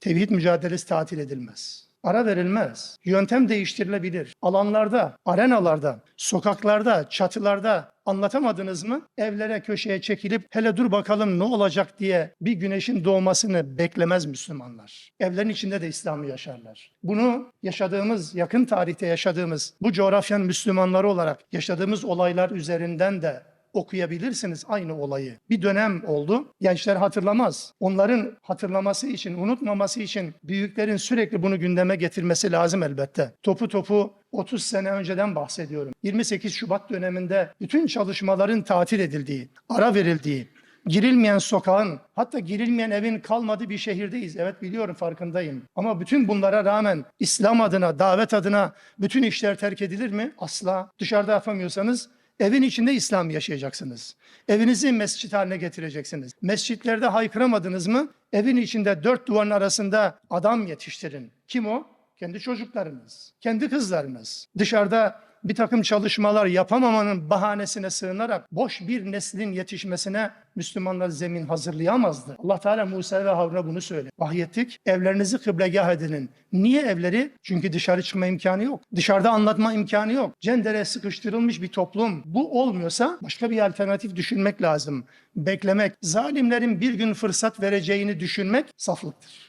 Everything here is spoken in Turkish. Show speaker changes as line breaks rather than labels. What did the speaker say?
tevhid mücadelesi tatil edilmez. Ara verilmez. Yöntem değiştirilebilir. Alanlarda, arenalarda, sokaklarda, çatılarda anlatamadınız mı? Evlere, köşeye çekilip hele dur bakalım ne olacak diye bir güneşin doğmasını beklemez Müslümanlar. Evlerin içinde de İslam'ı yaşarlar. Bunu yaşadığımız, yakın tarihte yaşadığımız bu coğrafyanın Müslümanları olarak yaşadığımız olaylar üzerinden de okuyabilirsiniz aynı olayı. Bir dönem oldu. Gençler hatırlamaz. Onların hatırlaması için, unutmaması için büyüklerin sürekli bunu gündeme getirmesi lazım elbette. Topu topu 30 sene önceden bahsediyorum. 28 Şubat döneminde bütün çalışmaların tatil edildiği, ara verildiği, girilmeyen sokağın, hatta girilmeyen evin kalmadığı bir şehirdeyiz. Evet biliyorum farkındayım. Ama bütün bunlara rağmen İslam adına, davet adına bütün işler terk edilir mi? Asla. Dışarıda yapamıyorsanız Evin içinde İslam yaşayacaksınız. Evinizi mescit haline getireceksiniz. Mescitlerde haykıramadınız mı? Evin içinde dört duvarın arasında adam yetiştirin. Kim o? Kendi çocuklarınız, kendi kızlarınız. Dışarıda bir takım çalışmalar yapamamanın bahanesine sığınarak boş bir neslin yetişmesine Müslümanlar zemin hazırlayamazdı. Allah Teala Musa ve Harun'a bunu söyledi. Vahyettik, evlerinizi kıblegah edinin. Niye evleri? Çünkü dışarı çıkma imkanı yok. Dışarıda anlatma imkanı yok. Cendere sıkıştırılmış bir toplum. Bu olmuyorsa başka bir alternatif düşünmek lazım. Beklemek, zalimlerin bir gün fırsat vereceğini düşünmek saflıktır.